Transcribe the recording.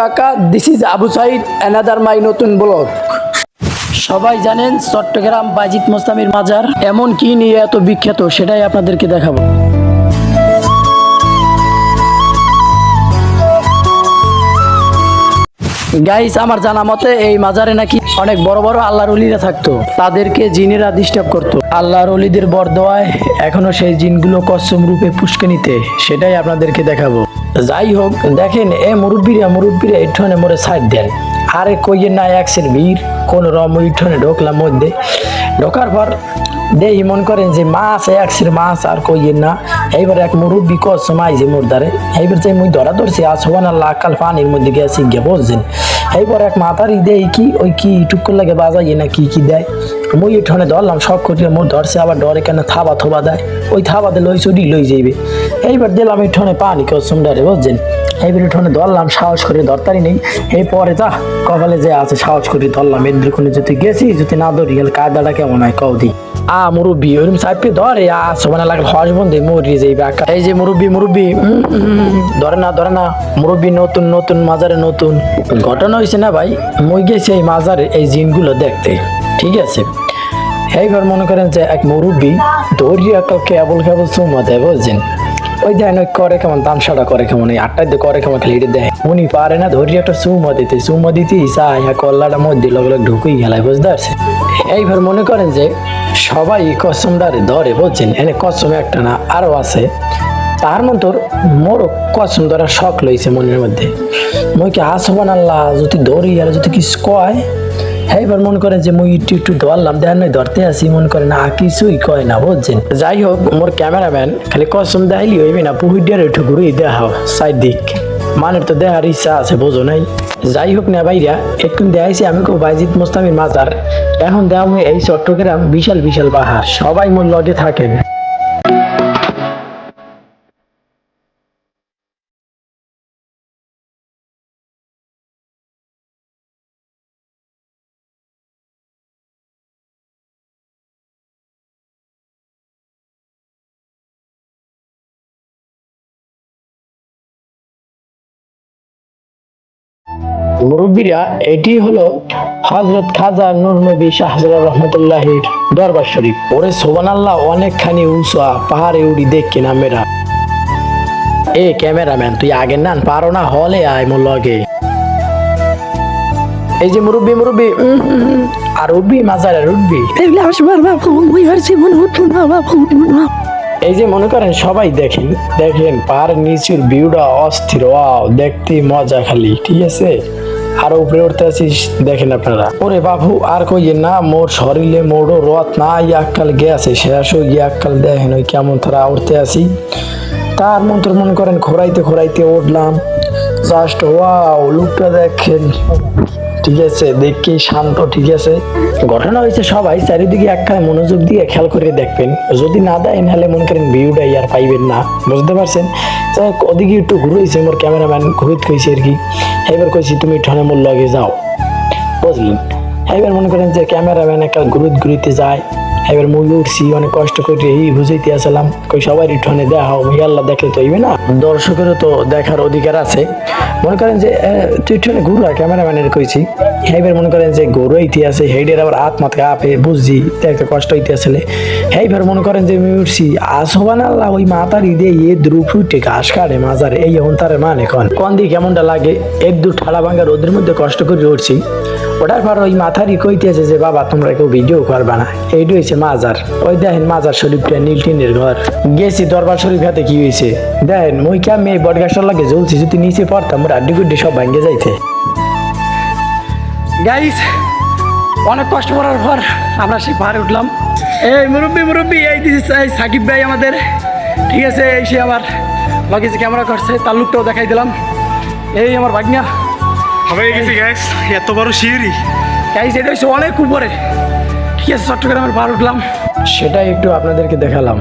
কাকা this is Abu Sayed another my নতুন blog সবাই জানেন চট্টগ্রাম বাজিত মোস্তামির মাজার এমন কি নিয়ে এত বিখ্যাত, সেটাই আপনাদেরকে দেখাবো। গাইস আমার জানা মতে এই মাজারে নাকি অনেক বড় বড় আল্লাহর অলিরা থাকতো। তাদেরকে জিনেরা ডিস্টার্ব করতো। আল্লাহর অলিদের বরদোয়ায় এখনও সেই জিনগুলো কসম রূপে পুষ্কানিতে সেটাই আপনাদেরকে দেখাবো। যাই হোক, দেখেন, এ মুরব্বীরা মুরব্বীরা এঠনে মোরে সাইড দেন। আরে কইয়ের না একসের ভিড়, কোন রম ইঠনে ঢোকলাম মধ্যে। ঢোকার পর দেহি মন করেন যে মাছ একসের মাছ আর কইয়ের না। এইবার এক মুরব্বী কসম আইছে মোর দ্বারে। এইবার যে মুই ধরা ধরছি, আজ হবান আল্লাহ কাল পানির মধ্যে গেছি, গিয়ে বুঝছেন এইবার এক মাথারই দেই, কি, ওই কি টুকুর লাগে বাজাইয়ে না, কি কি দেয়? মুই এখানে ধরলাম সব করিয়া মোর ধরছে, আবার ডরে কেন থাবা থবা দেয়। ওই থাবা দিলে ওই চুরি লই যাইবে। এইবার দিলাম এখানে পানি কসম ডারে বুঝছেন এইবার এখানে ধরলাম, সাহস করে ধরতারি নেই। এই পরে তা কপালে যে আছে, সাহস করে ধরলাম। দুখানে যদি গেছি, যদি না ধরি গেলে কায়দাটা কেমন হয়, কও দি। আ মুরব্বি ওরম চাপে ধরে আ সোমানা লাগলে হস বন্ধে মরিয়ে যাইবে আকা এই যে মুরব্বি মুরব্বি ধরে না ধরে না, মুরব্বি নতুন নতুন, মাজারে নতুন। ঘটনা হয়েছে না ভাই, মই গেছি এই মাজারে এই জিনগুলো দেখতে, ঠিক আছে? এইবার মনে করেন যে এক মুরব্বী দৌড়িয়া একটা কেবল কেবল চুমা দেয়, বুঝছেন? ওই দেন ওই করে কেমন দাম তামসাটা করে কেমন, এই আটটার দিয়ে করে কেমন খালি দেয় উনি পারে না, ধরি একটা চুমা দিতে চুমা দিতে চাই হ্যাঁ কল্লাটা মধ্যে লগে লগে ঢুকুই গেলায়, বুঝতে পারছেন? এইবার মনে করেন যে সবাই কসমটারে ধরে, বুঝছেন? এনে কসম একটা না আরও আছে। তার মন্তর মোর কসম ধরা শখ লইছে মনের মধ্যে। মই কি আসবান আল্লাহ যদি ধরি আর যদি কিছু কয়? এবার মনে করে যে মুই একটু একটু ধরলাম দেখ নয়, ধরতে আসি, মনে করে না, কিছুই কয় না, বুঝছেন? যাই হোক, মোর ক্যামেরাম্যান খালি কসম দেখাইলি হইবে না পুহুডিয়ার একটু ঘুরে দেখাও সাইড দিক মানের তো দেখার ইচ্ছা আছে, বোঝো নাই? যাই হোক না ভাইরা, একটু দেখাইছি আমি কেউ বাইজিৎ মোস্তামির মাজার। এখন দেওয়া এই চট্টগ্রাম বিশাল বিশাল পাহাড়, সবাই মোর লগে থাকেন। মুরব্বীরা এটি হলো হজরত খাজা নূর নবী শাহজালা রহমতুল্লাহির দরবার শরীফ। ওরে সোবান আল্লাহ অনেকখানি উঁচা পাহাড়ে উড়ি দেখি না মেরা এ ক্যামেরাম্যান তুই আগে নান পারো না হলে আয় মোর লগে। এই যে মুরব্বী মুরব্বী আর উঠবি মাজারে আর উঠবো এই যে মনে করেন সবাই দেখেন দেখেন পাহাড়ের নিচুর ভিউটা অস্থির ওয়াও দেখতে মজা খালি ঠিক আছে? আর উপরে উঠতে আছিস? দেখেন আপনারা। ওরে বাবু, আর কইয়ে না, মোর শরীরে মোড়ো রথ না ইয়াক্কাল গেছে শেষ ইয়াক্কাল দেখেন ওই কেমন তারা উঠতে আসি তার মন্ত্র মনে করেন খোরাইতে খোরাইতে উঠলাম। জাস্ট ওয়াও লুকটা দেখেন ঠিক আছে দেখি শান্ত ঠিক আছে? ঘটনা হয়েছে সবাই চারিদিকে একখানে মনোযোগ দিয়ে খেয়াল করে দেখবেন। যদি না দেয় নাহলে মনে করেন ভিউটা আর পাইবেন না। বুঝতে পারছেন? যাই হোক, ওদিকে একটু ঘুরেছে মোর ক্যামেরাম্যান ঘুরিত কইছে আর কি। এবার কইছি তুমি ঠনে মোর লগে যাও। বুঝলেন? এবার মনে করেন যে ক্যামেরাম্যান একটা ঘুরুত ঘুরিতে যায়। এবার মুই উঠছি, অনেক কষ্ট করে এই বুঝাইতে আসলাম। কই সবাই রিঠনে দেখা হবে আল্লাহ দেখলে তো হইবে না। দর্শকেরও তো দেখার অধিকার আছে। মনে করেন যে তুই ঠনে ঘুরা ক্যামেরাম্যানের কইছি। এইবার মনে করেন যে গরু আছে হেডের আবার হাত মাথা বুঝছি একটা কষ্ট হইতে আসলে এইবার মনে করেন যে আমি উঠছি আসবান আল্লাহ ওই মাতার ঈদে এ দ্রুপ উঠে ঘাস কাটে মাজারে, এই এখন তার মানে কন কন দিয়ে কেমনটা লাগে, এক দু ঠালা ভাঙ্গা রোদের মধ্যে কষ্ট করে উঠছি। ওটার পর ওই মাথারই কইতেছে যে, বাবা, তোমরা কেউ ভিডিও করবা না। এইটা হয়েছে মাজার। ওই দেখেন মাজার শরীফটা নীলটিনের ঘর। গেছি দরবার শরীফ হাতে কি হয়েছে দেখেন মই কে আমি এই বটগাছটার লাগে জ্বলছি, যদি নিচে পড়তাম মোর আড্ডি গুড্ডি সব ভাঙ্গে যাইতে। গাইস অনেক কষ্ট করার পর আমরা সেই পাহাড়ে উঠলাম। এই মুরব্বী মুরব্বী এই সাকিব ভাই আমাদের। ঠিক আছে এই সে আমার লগেজে ক্যামেরা করছে তার লুকটাও দেখাই দিলাম। এই আমার ভাগ্না। হয়ে গেছি গ্যাস এত বড় সিঁড়ি। গাইস এটা হচ্ছে অনেক উপরে। ঠিক আছে চট্টগ্রামের পাহাড় উঠলাম। সেটাই একটু আপনাদেরকে দেখালাম।